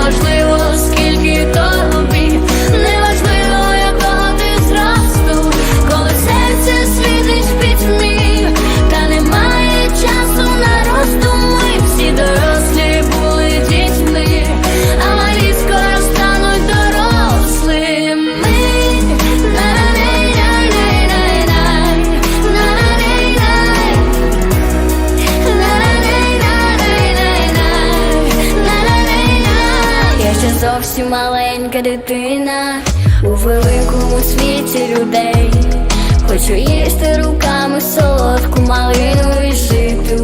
Неважливо, скільки тобі, маленька дитина у великому світі людей. Хочу їсти руками солодку малину і жити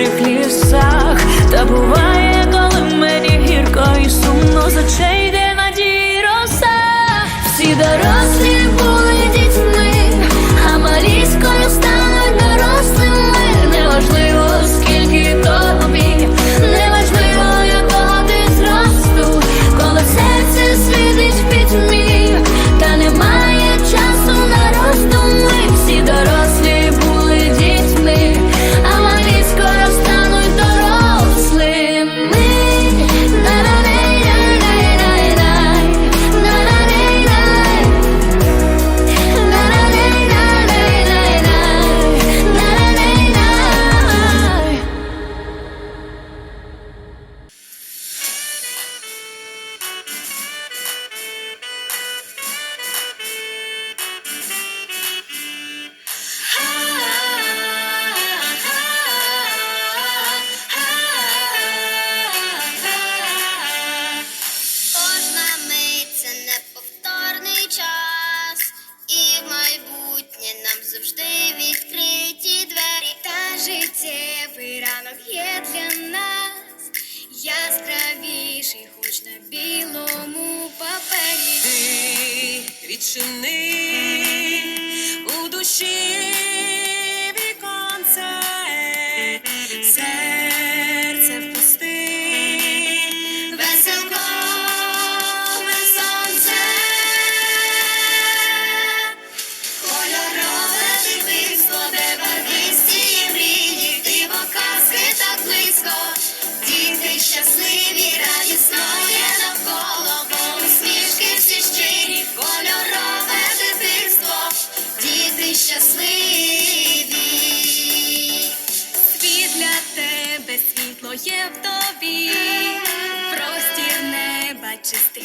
дрімучих лісах. Та буває, коли мені гірко і сумно з очей йде надії роса. Всі дорослі яскравіший, хоч на білому папері. Ти відчини у душі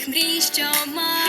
мрій, що маю.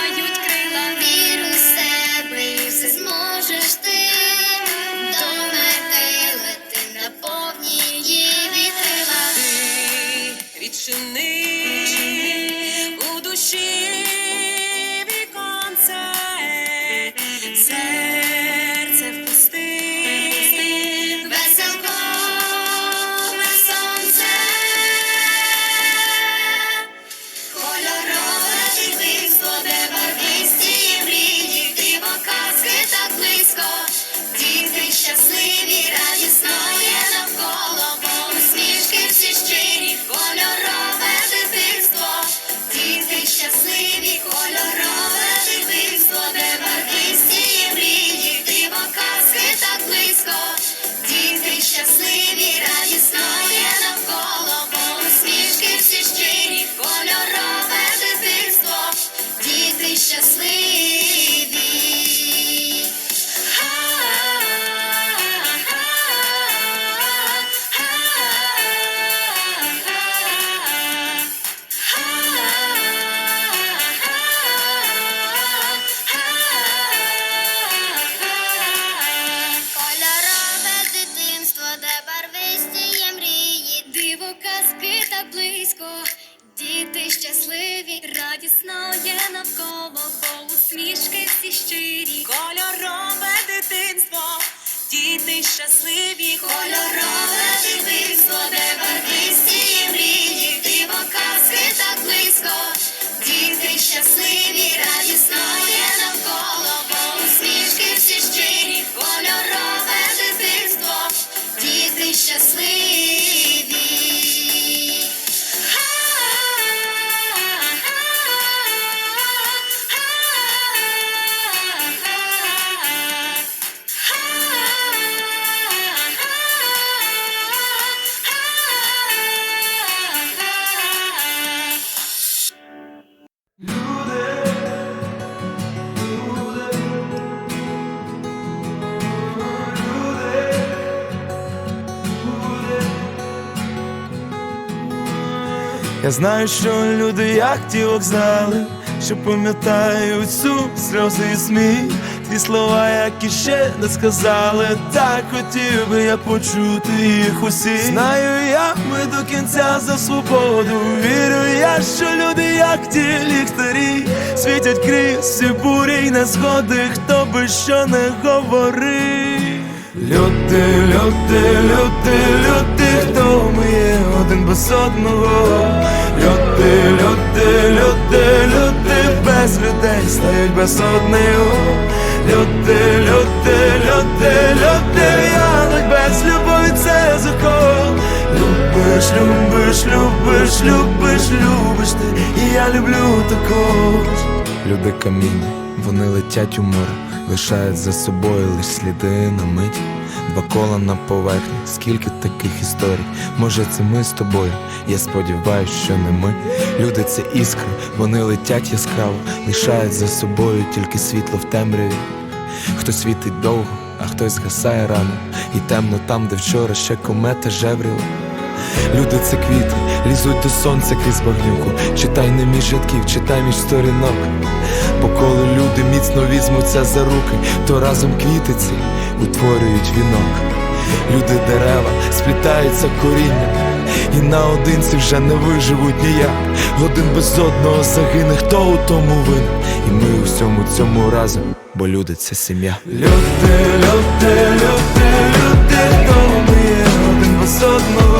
Діти щасливі, Кольорове дитинство, де барвисті мрії, диво казки так близько, діти щасливі, радісно Я знаю, що люди як ті вокзали, що пам'ятають сум, сльози і сміх, ті слова, які ще не сказали, так хотів би я почути їх усі. Знаю я, ми до кінця за свободу. Вірю я, що люди, як ті ліхтарі, світять крізь бурі й незгоди, хто би що не говорив. Люди, люди, люди, люди, хто є один без одного. Люди, люди, люди, люди, без людей стають без одного. Люди, люди, люди, люди, януть без любові це закон. Любиш, любиш, любиш, любиш, любиш ти, і я люблю також. Люди каміння, вони летять у море, лишають за собою лиш сліди на мить. Два кола на поверхні, скільки таких історій. Може, це ми з тобою. Я сподіваюсь, що не ми. Люди це іскри, вони летять яскраво, лишають за собою тільки світло в темряві. Хтось світить довго, а хтось згасає рано, і темно там, де вчора ще комета жевріла. Люди це квіти, лізуть до сонця крізь багнюку. Читай не між рядків, читай між сторінок. Бо коли люди міцно візьмуться за руки, то разом квіти ці утворюють вінок. Люди дерева сплітаються корінням, і наодинці вже не виживуть ніяк. Один без одного загине, хто у тому винен. І ми у всьому цьому разом, бо люди це сім'я. Люди, люди, люди, люди, то ми є один без одного.